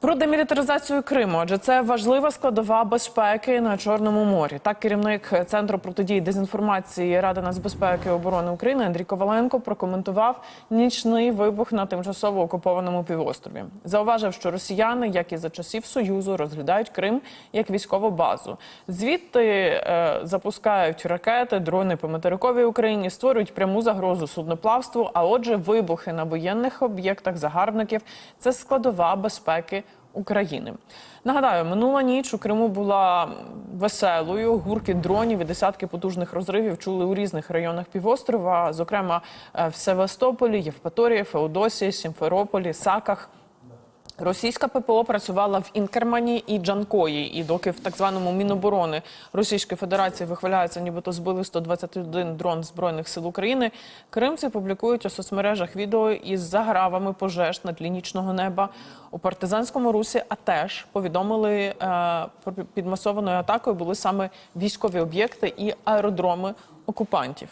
Про демілітаризацію Криму, адже це важлива складова безпеки на Чорному морі. Так, керівник центру протидії дезінформації Ради нацбезпеки і оборони України Андрій Коваленко прокоментував нічний вибух на тимчасово окупованому півострові. Зауважив, що росіяни, як і за часів союзу, розглядають Крим як військову базу. Звідти е, запускають ракети, дрони по материковій Україні, створюють пряму загрозу судноплавству. А отже, вибухи на воєнних об'єктах загарбників це складова безпеки. України нагадаю, минула ніч у Криму була веселою. Гурки дронів і десятки потужних розривів чули у різних районах півострова, зокрема е, в Севастополі, Євпаторії, Феодосії, Сімферополі, Саках. Російська ППО працювала в Інкермані і Джанкої. І доки в так званому Міноборони Російської Федерації вихваляється, нібито збили 121 дрон збройних сил України. Кримці публікують у соцмережах відео із загравами пожеж над лінічного неба у партизанському русі. А теж повідомили е, про підмасованою атакою були саме військові об'єкти і аеродроми окупантів.